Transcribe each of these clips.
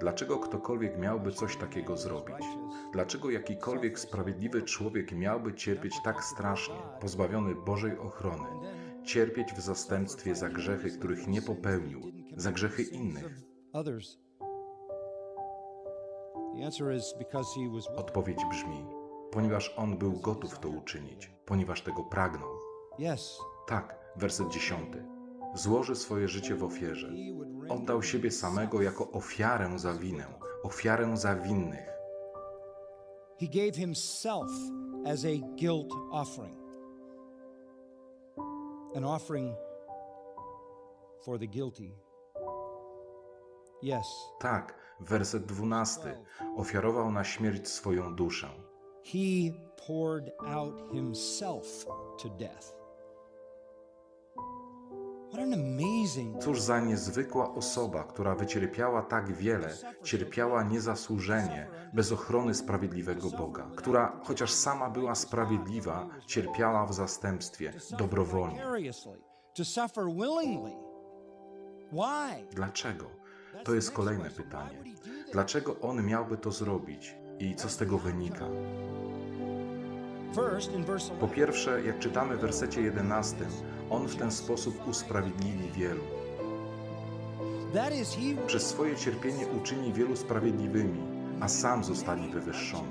Dlaczego ktokolwiek miałby coś takiego zrobić? Dlaczego jakikolwiek sprawiedliwy człowiek miałby cierpieć tak strasznie, pozbawiony Bożej ochrony, cierpieć w zastępstwie za grzechy, których nie popełnił, za grzechy innych? Odpowiedź brzmi: ponieważ on był gotów to uczynić, ponieważ tego pragnął. Tak, werset dziesiąty. Złoży swoje życie w ofierze. Oddał siebie samego jako ofiarę za winę, ofiarę za winnych. He gave himself as a guilt offering. An offering for the guilty. Yes, Tak, werset dwunasty. Ofiarował na śmierć swoją duszę. he poured out himself to death. Cóż za niezwykła osoba, która wycierpiała tak wiele, cierpiała niezasłużenie, bez ochrony sprawiedliwego Boga, która, chociaż sama była sprawiedliwa, cierpiała w zastępstwie, dobrowolnie. Dlaczego? To jest kolejne pytanie. Dlaczego on miałby to zrobić i co z tego wynika? Po 11, pierwsze, jak czytamy w wersecie 11, on w ten sposób usprawiedliwi wielu. Przez swoje cierpienie uczyni wielu sprawiedliwymi, a sam zostanie wywyższony.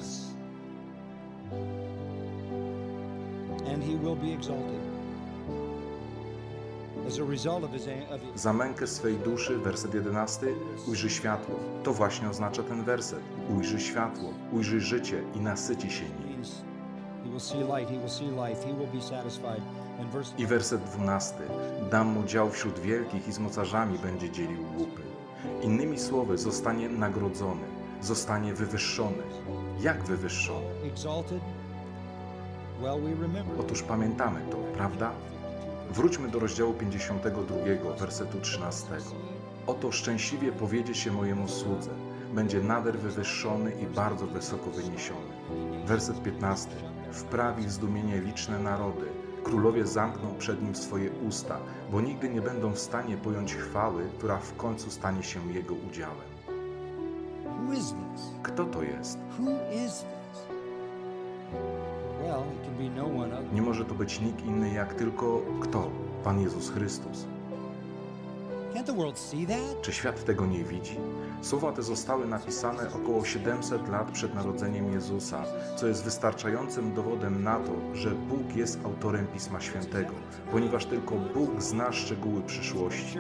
Za mękę swej duszy, werset 11, ujrzy światło. To właśnie oznacza ten werset. Ujrzy światło, ujrzy życie i nasyci się nim. I werset 12. Dam mu dział wśród wielkich i z mocarzami będzie dzielił łupy. Innymi słowy, zostanie nagrodzony, zostanie wywyższony. Jak wywyższony? Otóż pamiętamy to, prawda? Wróćmy do rozdziału 52, wersetu 13. Oto szczęśliwie powiedzie się mojemu słudze, będzie nader wywyższony i bardzo wysoko wyniesiony. Werset 15. Wprawi w zdumienie liczne narody, królowie zamkną przed nim swoje usta, bo nigdy nie będą w stanie pojąć chwały, która w końcu stanie się jego udziałem. Kto to jest? No. Nie może to być nikt inny jak tylko kto? Pan Jezus Chrystus. Czy świat tego nie widzi? Słowa te zostały napisane około 700 lat przed narodzeniem Jezusa, co jest wystarczającym dowodem na to, że Bóg jest autorem Pisma Świętego, ponieważ tylko Bóg zna szczegóły przyszłości.